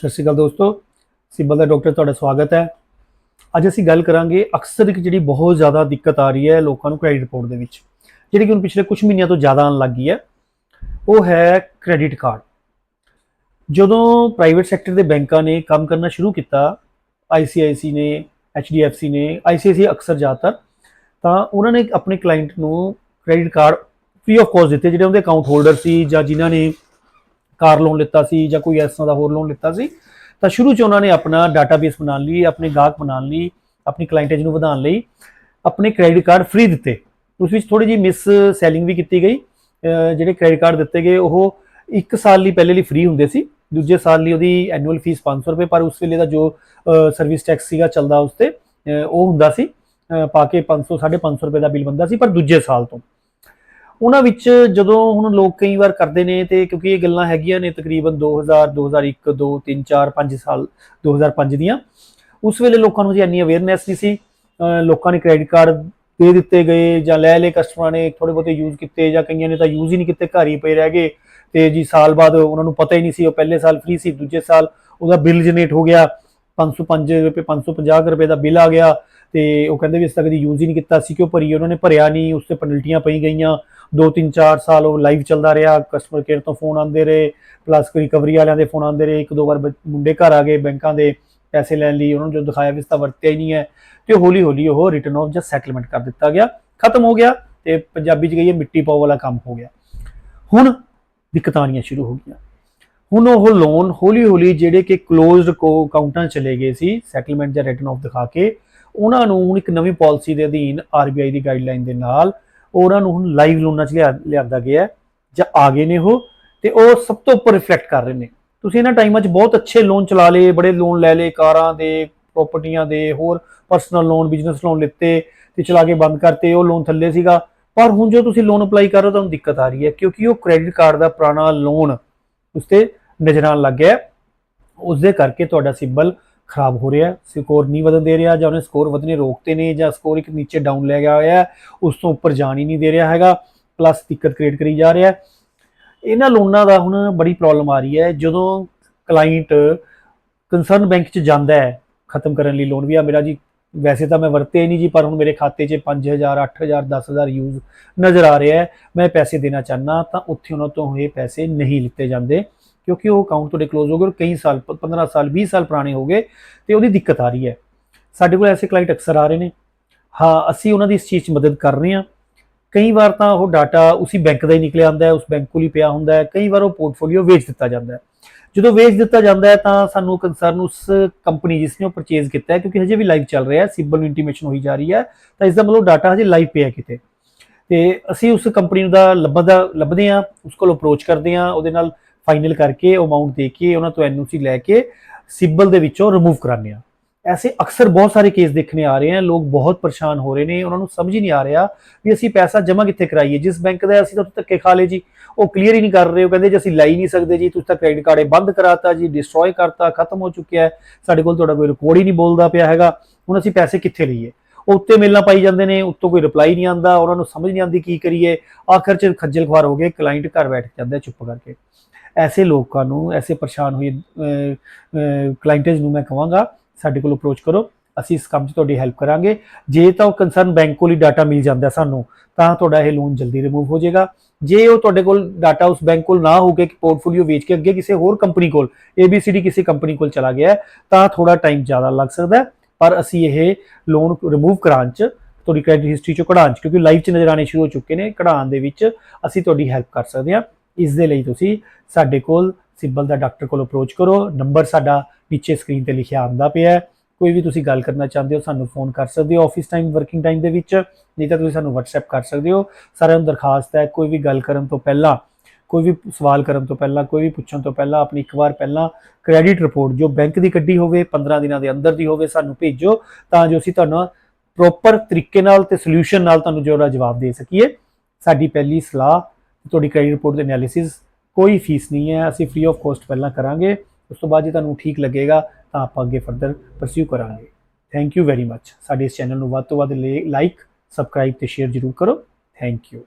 ਸਤਿ ਸ਼੍ਰੀ ਅਕਾਲ ਦੋਸਤੋ। ਸਿਬਲ ਦਾ ਡਾਕਟਰ ਤੁਹਾਡਾ ਸਵਾਗਤ ਹੈ। ਅੱਜ ਅਸੀਂ ਗੱਲ ਕਰਾਂਗੇ ਅਕਸਰ ਇੱਕ ਜਿਹੜੀ ਬਹੁਤ ਜ਼ਿਆਦਾ ਦਿੱਕਤ ਆ ਰਹੀ ਹੈ ਲੋਕਾਂ ਨੂੰ ਕ੍ਰੈਡਿਟ ਰਿਪੋਰਟ ਦੇ ਵਿੱਚ, ਜਿਹੜੀ ਕਿ ਹੁਣ ਪਿਛਲੇ ਕੁਝ ਮਹੀਨਿਆਂ ਤੋਂ ਜ਼ਿਆਦਾ ਆਉਣ ਲੱਗੀ ਹੈ। ਉਹ ਹੈ ਕ੍ਰੈਡਿਟ ਕਾਰਡ ਜਦੋਂ ਪ੍ਰਾਈਵੇਟ ਸੈਕਟਰ ਦੇ ਬੈਂਕਾਂ ਨੇ ਕੰਮ ਕਰਨਾ ਸ਼ੁਰੂ ਕੀਤਾ ICICI ਨੇ HDFC ਨੇ ICICI ਅਕਸਰ ਜ਼ਿਆਦਾਤਰ, ਤਾਂ ਉਹਨਾਂ ਨੇ ਆਪਣੇ ਕਲਾਇੰਟ ਨੂੰ credit card free of cost ਦਿੱਤੇ, ਜਿਹੜੇ ਉਹਦੇ ਅਕਾਊਂਟ ਹੋਲਡਰ ਸੀ ਜਾਂ ਜਿਨ੍ਹਾਂ ਨੇ ਕਾਰ ਲੋਨ ਲਿੱਤਾ ਸੀ ਜਾਂ ਕੋਈ ਇਸ ਤਰ੍ਹਾਂ ਦਾ ਹੋਰ ਲੋਨ ਲਿੱਤਾ ਸੀ, ਤਾਂ ਸ਼ੁਰੂ 'ਚ ਉਹਨਾਂ ਨੇ ਆਪਣਾ ਡਾਟਾਬੇਸ ਬਣਾਉਣ ਲਈ, ਆਪਣੇ ਗਾਹਕ ਬਣਾਉਣ ਲਈ, ਆਪਣੀ ਕਲਾਇੰਟੇਜ ਨੂੰ ਵਧਾਉਣ ਲਈ ਆਪਣੇ ਕ੍ਰੈਡਿਟ ਕਾਰਡ ਫ੍ਰੀ ਦਿੱਤੇ। ਉਸ ਵਿੱਚ ਥੋੜੀ ਜਿਹੀ ਮਿਸ ਸੈਲਿੰਗ ਵੀ ਕੀਤੀ ਗਈ। ਜਿਹੜੇ ਕ੍ਰੈਡਿਟ ਕਾਰਡ ਦਿੱਤੇ ਗਏ, ਉਹ 1 ਸਾਲ ਲਈ ਪਹਿਲੇ ਲਈ ਫ੍ਰੀ ਹੁੰਦੇ ਸੀ। ਦੂਜੇ ਸਾਲ ਲਈ ਉਹਦੀ ਐਨੂਅਲ ਫੀਸ 500 ਰੁਪਏ, ਪਰ ਉਸ ਵੇਲੇ ਦਾ ਜੋ ਸਰਵਿਸ ਟੈਕਸ ਸੀਗਾ ਚੱਲਦਾ ਉਸ ਤੇ ਉਹ ਹੁੰਦਾ ਸੀ। ਪਾ ਕੇ 500 550 ਰੁਪਏ ਦਾ ਬਿੱਲ ਬੰਦਾ ਸੀ, ਪਰ ਦੂਜੇ ਸਾਲ ਤੋਂ। ਉਹਨਾਂ ਵਿੱਚ ਜਦੋਂ ਹੁਣ ਲੋਕ ਕਈ ਵਾਰ ਕਰਦੇ ਨੇ ਤੇ ਕਿਉਂਕਿ ਇਹ ਗੱਲਾਂ ਹੈਗੀਆਂ ਨੇ ਤਕਰੀਬਨ 2000 2001 2 3 4 5 ਸਾਲ 2005 ਦੀਆਂ, ਉਸ ਵੇਲੇ ਲੋਕਾਂ ਨੂੰ ਜੀ ਇੰਨੀ ਅਵੇਅਰਨੈਸ ਨਹੀਂ ਸੀ। ਲੋਕਾਂ ਨੇ ਕ੍ਰੈਡਿਟ ਕਾਰਡ ਦੇ ਦਿੱਤੇ ਗਏ ਜਾਂ ਲੈ ਲਏ ਕਸਟਮਰਾਂ ਨੇ ਥੋੜੇ ਬਹੁਤੇ ਯੂਜ਼ ਕੀਤੇ ਜਾਂ ਕਈਆਂ ਨੇ ਤਾਂ ਯੂਜ਼ ਹੀ ਨਹੀਂ ਕੀਤੇ, ਘਰ ਹੀ ਪਏ ਰਹਿ ਗਏ। ਤੇ ਜੀ ਸਾਲ ਬਾਅਦ ਉਹਨਾਂ ਨੂੰ ਪਤਾ ਹੀ ਨਹੀਂ ਸੀ, ਉਹ ਪਹਿਲੇ ਸਾਲ ਫ੍ਰੀ ਸੀ, ਦੂਜੇ ਸਾਲ ਉਹਦਾ ਬਿੱਲ ਜਨਰੇਟ ਹੋ ਗਿਆ। 505 ਰੁਪਏ 550 ਰੁਪਏ ਦਾ ਬਿੱਲ ਆ ਗਿਆ ਤੇ ਉਹ ਕਹਿੰਦੇ ਵੀ ਇਸ ਤੱਕ ਦੀ ਯੂਜ਼ ਹੀ ਨਹੀਂ ਕੀਤਾ ਸੀ ਕਿਉਂ ਭਰੀ ਉਹਨਾਂ ਨੇ ਭਰਿਆ ਨਹੀਂ, ਉਸ ਤੇ ਪੈਨਲਟੀਆਂ ਪਈ ਗਈਆਂ। 2 3 4 ਸਾਲ ਉਹ ਲਾਈਵ ਚੱਲਦਾ ਰਿਹਾ ਕਸਟਮਰ ਕੇਅਰ ਤੋਂ ਫੋਨ ਆਉਂਦੇ ਰਹੇ ਪਲੱਸ ਰਿਕਵਰੀ ਵਾਲਿਆਂ ਦੇ ਫੋਨ ਆਉਂਦੇ ਰਹੇ, ਇੱਕ ਦੋ ਵਾਰ ਬ- ਮੁੰਡੇ ਘਰ ਆ ਗਏ ਬੈਂਕਾਂ ਦੇ ਪੈਸੇ ਲੈਣ ਲਈ, ਉਹਨਾਂ ਨੂੰ ਜੋ ਦਿਖਾਇਆ ਵੀ ਇਸ ਤਾਂ ਵਰਤਿਆ ਹੀ ਨਹੀਂ ਹੈ, ਤੇ ਹੌਲੀ ਹੌਲੀ ਉਹ ਰਿਟਰਨ ਆਫ ਜਾਂ ਸੈਟਲਮੈਂਟ ਕਰ ਦਿੱਤਾ ਗਿਆ, ਖਤਮ ਹੋ ਗਿਆ ਤੇ ਪੰਜਾਬੀ ਚ ਕਹੀਏ ਮਿੱਟੀ ਪਾਉ ਵਾਲਾ ਕੰਮ ਹੋ ਗਿਆ। ਹੁਣ ਦਿੱਕਤਾਂ ਆਉਣੀਆਂ ਸ਼ੁਰੂ ਹੋ ਗਈਆਂ। ਹੁਣ ਉਹ ਲੋਨ ਹੌਲੀ ਹੌਲੀ ਜਿਹੜੇ ਕਿ ਕਲੋਜ਼ਡ ਅਕਾਊਂਟਾਂ 'ਚ ਚਲੇ ਗਏ ਸੀ ਸੈਟਲਮੈਂਟ ਜਾਂ ਰਿਟਰਨ ਆਫ ਦਿਖਾ ਕੇ, ਉਹਨਾਂ ਨੂੰ ਹੁਣ ਇੱਕ ਨਵੀਂ ਪਾਲਿਸੀ ਦੇ ਅਧੀਨ ਆਰਬੀਆਈ ਦੀ ਗਾਈਡਲਾਈਨ ਦੇ ਨਾਲ ਉਹਨਾਂ ਨੂੰ ਹੁਣ ਲਾਈਵ ਲੋਨਾਂ 'ਚ ਲਿਆ ਲਿਆਂਦਾ ਗਿਆ ਜਾਂ ਆ ਗਏ ਨੇ ਉਹ, ਤੇ ਉਹ ਸਭ ਤੋਂ ਉੱਪਰ ਰਿਫਲੈਕਟ ਕਰ ਰਹੇ ਨੇ ਤੁਸੀਂ ਇਹਨਾਂ ਟਾਈਮਾਂ 'ਚ ਬਹੁਤ ਅੱਛੇ ਲੋਨ ਚਲਾ ਲਏ, ਬੜੇ ਲੋਨ ਲੈ ਲਏ, ਕਾਰਾਂ ਦੇ ਪ੍ਰਾਪਰਟੀਆਂ ਦੇ, ਹੋਰ ਪਰਸਨਲ ਲੋਨ ਬਿਜ਼ਨਸ ਲੋਨ ਲਿੱਤੇ, ਤੇ ਚਲਾ ਕੇ ਬੰਦ ਕਰਤੇ, ਉਹ ਲੋਨ ਥੱਲੇ ਸੀਗਾ ਪਰ ਹੁਣ ਜੋ ਤੁਸੀਂ ਲੋਨ ਅਪਲਾਈ ਕਰ ਰਹੇ ਹੋ, ਤੁਹਾਨੂੰ ਦਿੱਕਤ ਆ ਰਹੀ ਹੈ, ਕਿਉਂਕਿ ਉਹ ਕ੍ਰੈਡਿਟ ਕਾਰਡ ਦਾ ਪੁਰਾਣਾ ਲੋਨ ਉਸ ਤੇ ਨਜ਼ਰ ਆਉਣ ਲੱਗ ਗਿਆ ਹੈ। ਉਸ ਦੇ ਕਰਕੇ ਤੁਹਾਡਾ ਸਿਬਲ ਖਰਾਬ ਹੋ ਰਿਹਾ ਸਕੋਰ ਨਹੀਂ ਵਧਣ ਦੇ ਰਿਹਾ ਜਾਂ ਉਹਨੇ ਸਕੋਰ ਵਧਨੇ ਰੋਕਤੇ ਨੇ ਜਾਂ ਸਕੋਰ ਇੱਕ ਨੀਚੇ ਡਾਊਨ ਲੈ ਗਿਆ ਹੋਇਆ ਉਸ ਤੋਂ ਉੱਪਰ ਜਾਣ ਹੀ ਨਹੀਂ ਦੇ ਰਿਹਾ ਹੈਗਾ ਪਲੱਸ ਦਿੱਕਤ ਕ੍ਰੀਏਟ ਕਰੀ ਜਾ ਰਿਹਾ ਇਹਨਾਂ ਲੋਨਾਂ ਦਾ ਹੁਣ ਬੜੀ ਪ੍ਰੋਬਲਮ ਆ ਰਹੀ ਹੈ। ਜਦੋਂ ਕਲਾਇੰਟ ਕੰਸਰਨ ਬੈਂਕ 'ਚ ਜਾਂਦਾ ਹੈ ਖਤਮ ਕਰਨ ਲਈ ਲੋਨ ਵੀ ਆ ਮੇਰਾ ਜੀ ਵੈਸੇ ਤਾਂ ਮੈਂ ਵਰਤੇ ਹੀ ਨਹੀਂ ਜੀ, ਪਰ ਹੁਣ ਮੇਰੇ ਖਾਤੇ 'ਚ 5000 8000 10000 ਯੂਜ਼ ਨਜ਼ਰ ਆ ਰਿਹਾ ਹੈ। ਮੈਂ ਪੈਸੇ ਦੇਣਾ ਚਾਹਨਾ ਤਾਂ ਉੱਥੇ ਉਹਨਾਂ ਤੋਂ ਇਹ ਪੈਸੇ ਨਹੀਂ ਲਿੱਤੇ ਜਾਂਦੇ। ਕਿਉਂਕਿ ਉਹ ਅਕਾਊਂਟ ਤੁਹਾਡੇ ਕਲੋਜ਼ ਹੋ ਗਏ ਔਰ ਕਈ ਸਾਲ 15 ਸਾਲ 20 ਸਾਲ ਪੁਰਾਣੇ ਹੋ ਗਏ ਤੇ ਉਹਦੀ ਦਿੱਕਤ ਆ ਰਹੀ ਹੈ। ਸਾਡੇ ਕੋਲ ਐਸੇ ਕਲਾਇੰਟ ਅਕਸਰ ਆ ਰਹੇ ਨੇ। ਹਾਂ, ਅਸੀਂ ਉਹਨਾਂ ਦੀ ਇਸ ਚੀਜ਼ 'ਚ ਮਦਦ ਕਰ ਰਹੇ ਹਾਂ। ਕਈ ਵਾਰ ਤਾਂ ਉਹ ਡਾਟਾ ਉਸੇ ਬੈਂਕ ਦਾ ਹੀ ਨਿਕਲਿਆ ਆਉਂਦਾ ਹੈ, ਉਸ ਬੈਂਕ ਕੋਲ ਹੀ ਪਿਆ ਹੁੰਦਾ ਹੈ। ਕਈ ਵਾਰ ਉਹ ਪੋਰਟਫੋਲੀਓ ਵੇਚ ਦਿੱਤਾ ਜਾਂਦਾ ਹੈ। ਜਦੋਂ ਵੇਚ ਦਿੱਤਾ ਜਾਂਦਾ ਹੈ ਤਾਂ ਸਾਨੂੰ ਕੰਸਰਨ ਉਸ ਕੰਪਨੀ ਜਿਸ ਨੇ ਉਹ ਪਰਚੇਜ਼ ਕੀਤਾ ਹੈ, ਕਿਉਂਕਿ ਹਜੇ ਵੀ ਲਾਈਵ ਚੱਲ ਰਿਹਾ ਹੈ, ਸਿਬਲ ਨੂੰ ਇੰਟੀਮੇਸ਼ਨ ਹੋਈ ਜਾ ਰਹੀ ਹੈ, ਤਾਂ ਇਸ ਦਾ ਮਤਲਬ ਡਾਟਾ ਹਜੇ ਲਾਈਵ ਪਿਆ ਕਿਤੇ। ਤੇ ਅਸੀਂ ਉਸ ਕੰਪਨੀ ਨੂੰ ਦਾ ਲੱਭਦਾ ਲੱਭਦੇ ਹਾਂ, ਉਸ ਕੋਲ ਅਪਰੋਚ ਕਰਦੇ ਹਾਂ, ਉਹਦੇ ਨਾਲ ਫਾਈਨਲ ਕਰਕੇ ਉਹ ਅਮਾਉਂਟ ਦੇ ਕੇ ਉਹਨਾਂ ਤੋਂ ਐਨਓਸੀ ਲੈ ਕੇ ਸਿਬਲ ਦੇ ਵਿੱਚੋਂ ਰਿਮੂਵ ਕਰਾਉਂਦੇ ਹਾਂ ਐਸੇ ਅਕਸਰ ਬਹੁਤ ਸਾਰੇ ਕੇਸ ਦੇਖਣੇ ਆ ਰਹੇ ਹਨ ਲੋਕ ਬਹੁਤ ਪਰੇਸ਼ਾਨ ਹੋ ਰਹੇ ਨੇ, ਉਹਨਾਂ ਨੂੰ ਸਮਝ ਹੀ ਨਹੀਂ ਆ ਰਿਹਾ ਵੀ ਅਸੀਂ ਪੈਸਾ ਜਮ੍ਹਾਂ ਕਿੱਥੇ ਕਰਾਈਏ। ਜਿਸ ਬੈਂਕ ਦਾ ਅਸੀਂ ਤਾਂ ਧੱਕੇ ਖਾ ਲਏ ਜੀ, ਉਹ ਕਲੀਅਰ ਹੀ ਨਹੀਂ ਕਰ ਰਹੇ, ਉਹ ਕਹਿੰਦੇ ਜੀ ਅਸੀਂ ਲਾਈ ਨਹੀਂ ਸਕਦੇ ਜੀ, ਤੁਸੀਂ ਤਾਂ ਕ੍ਰੈਡਿਟ ਕਾਰਡ ਇਹ ਬੰਦ ਕਰਾਤਾ ਜੀ ਡਿਸਟਰੋਏ ਕਰਤਾ, ਖਤਮ ਹੋ ਚੁੱਕਿਆ ਹੈ। ਸਾਡੇ ਕੋਲ ਤੁਹਾਡਾ ਕੋਈ ਰਿਕਾਰਡ ਹੀ ਨਹੀਂ ਬੋਲਦਾ ਪਿਆ ਹੈਗਾ, ਹੁਣ ਅਸੀਂ ਪੈਸੇ ਕਿੱਥੇ ਲਈਏ? ਉਹ ਉੱਤੇ ਮੇਲਾਂ ਪਾਈ ਜਾਂਦੇ ਨੇ, ਉੱਤੋਂ ਕੋਈ ਰਿਪਲਾਈ ਨਹੀਂ ਆਉਂਦਾ, ਉਹਨਾਂ ਨੂੰ ਸਮਝ ਨਹੀਂ ਆਉਂਦੀ ਕੀ ਕਰੀਏ। ਆਖਰ ਚ ਖੱਜਲ ਖੁਆਰ ਹੋ ਗਏ ਕਲਾਇੰਟ ਘਰ ਬੈਠ ਜਾਂਦਾ ਹੈ ਚੁੱਪ ਕਰਕੇ। ਐਸੇ ਲੋਕਾਂ ਨੂੰ, ਐਸੇ ਪਰੇਸ਼ਾਨ ਹੋਏ ਕਲਾਇੰਟਸ ਨੂੰ ਮੈਂ ਕਹਾਂਗਾ ਸਾਡੇ ਕੋਲ ਅਪਰੋਚ ਕਰੋ, ਅਸੀਂ ਇਸ ਕੰਮ 'ਚ ਤੁਹਾਡੀ ਹੈਲਪ ਕਰਾਂਗੇ। ਜੇ ਤਾਂ ਉਹ ਕੰਸਰਨ ਬੈਂਕ ਕੋਲ ਹੀ ਡਾਟਾ ਮਿਲ ਜਾਂਦਾ ਸਾਨੂੰ, ਤਾਂ ਤੁਹਾਡਾ ਇਹ ਲੋਨ ਜਲਦੀ ਰਿਮੂਵ ਹੋ ਜਾਏਗਾ। ਜੇ ਉਹ ਤੁਹਾਡੇ ਕੋਲ ਡਾਟਾ ਉਸ ਬੈਂਕ ਕੋਲ ਨਾ ਹੋਗੇ ਕਿ ਪੋਰਟਫੋਲੀਓ ਵੇਚ ਕੇ ਅੱਗੇ ਕਿਸੇ ਹੋਰ ਕੰਪਨੀ ਕੋਲ ABCD ਕਿਸੇ ਕੰਪਨੀ ਕੋਲ ਚਲਾ ਗਿਆ, ਤਾਂ ਥੋੜਾ ਟਾਈਮ ਜ਼ਿਆਦਾ ਲੱਗ ਸਕਦਾ ਪਰ ਅਸੀਂ ਇਹ ਲੋਨ ਰਿਮੂਵ ਕਰਾਉਣ 'ਚ, ਤੁਹਾਡੀ ਕ੍ਰੈਡਿਟ ਹਿਸਟਰੀ 'ਚੋਂ ਕਢਾਉਣ 'ਚ, ਕਿਉਂਕਿ ਲਾਈਵ 'ਚ ਨਜ਼ਰ ਆਣੇ ਸ਼ੁਰੂ ਹੋ ਚੁੱਕੇ ਨੇ, ਕਢਾਉਣ ਦੇ ਵਿੱਚ ਅਸੀਂ ਤੁਹਾਡੀ ਹੈਲਪ ਕਰ ਸਕਦੇ ਹਾਂ। ਇਸ ਦੇ ਲਈ ਤੁਸੀਂ ਸਾਡੇ ਕੋਲ ਸਿਬਲ ਦਾ ਡਾਕਟਰ ਕੋਲ ਅਪਰੋਚ ਕਰੋ। ਨੰਬਰ ਸਾਡਾ ਨੀਚੇ ਸਕਰੀਨ ਤੇ ਲਿਖਿਆ ਆਉਂਦਾ ਪਿਆ ਹੈ। ਕੋਈ ਵੀ ਤੁਸੀਂ ਗੱਲ ਕਰਨਾ ਚਾਹੁੰਦੇ ਹੋ ਸਾਨੂੰ ਫੋਨ ਕਰ ਸਕਦੇ ਹੋ ਆਫਿਸ ਟਾਈਮ ਵਰਕਿੰਗ ਟਾਈਮ ਦੇ ਵਿੱਚ। ਨਹੀਂ ਤਾਂ ਤੁਸੀਂ ਸਾਨੂੰ WhatsApp ਕਰ ਸਕਦੇ ਹੋ। ਸਾਰਿਆਂ ਨੂੰ ਦਰਖਾਸਤ ਹੈ, ਕੋਈ ਵੀ ਗੱਲ ਕਰਨ ਤੋਂ ਪਹਿਲਾਂ, ਕੋਈ ਵੀ ਸਵਾਲ ਕਰਨ ਤੋਂ ਪਹਿਲਾਂ, ਕੋਈ ਵੀ ਪੁੱਛਣ ਤੋਂ ਪਹਿਲਾਂ, ਆਪਣੀ ਇੱਕ ਵਾਰ ਪਹਿਲਾਂ ਕ੍ਰੈਡਿਟ ਰਿਪੋਰਟ ਜੋ ਬੈਂਕ ਦੀ ਕੱਢੀ ਹੋਵੇ 15 ਦਿਨਾਂ ਦੇ ਅੰਦਰ ਦੀ ਹੋਵੇ, ਸਾਨੂੰ ਭੇਜੋ ਤਾਂ ਜੋ ਅਸੀਂ ਤੁਹਾਨੂੰ ਪ੍ਰੋਪਰ ਤਰੀਕੇ ਨਾਲ ਤੇ ਸੋਲੂਸ਼ਨ ਨਾਲ ਤੁਹਾਨੂੰ ਜਿਹੜਾ ਜਵਾਬ ਦੇ ਸਕੀਏ। ਸਾਡੀ ਪਹਿਲੀ ਸਲਾਹ ਤੁਹਾਡੀ ਕ੍ਰੈਡਿਟ ਰਿਪੋਰਟ ਦੇ ਐਨਾਲਿਸਿਸ ਕੋਈ ਫੀਸ ਨਹੀਂ ਹੈ, ਅਸੀਂ ਫ੍ਰੀ ਆਫ ਕਾਸਟ ਪਹਿਲਾਂ ਕਰਾਂਗੇ, ਉਸ ਤੋਂ ਬਾਅਦ ਜੇ ਤੁਹਾਨੂੰ ਠੀਕ ਲੱਗੇਗਾ, ਤਾਂ ਆਪਾਂ ਅੱਗੇ ਫਰਦਰ ਪਰਸਿਊ ਕਰਾਂਗੇ। ਥੈਂਕ ਯੂ ਵੈਰੀ ਮੱਚ ਸਾਡੇ ਇਸ ਚੈਨਲ ਨੂੰ ਵੱਧ ਤੋਂ ਵੱਧ ਲਾਈਕ ਸਬਸਕ੍ਰਾਈਬ ਤੇ ਸ਼ੇਅਰ ਜ਼ਰੂਰ ਕਰੋ। Thank you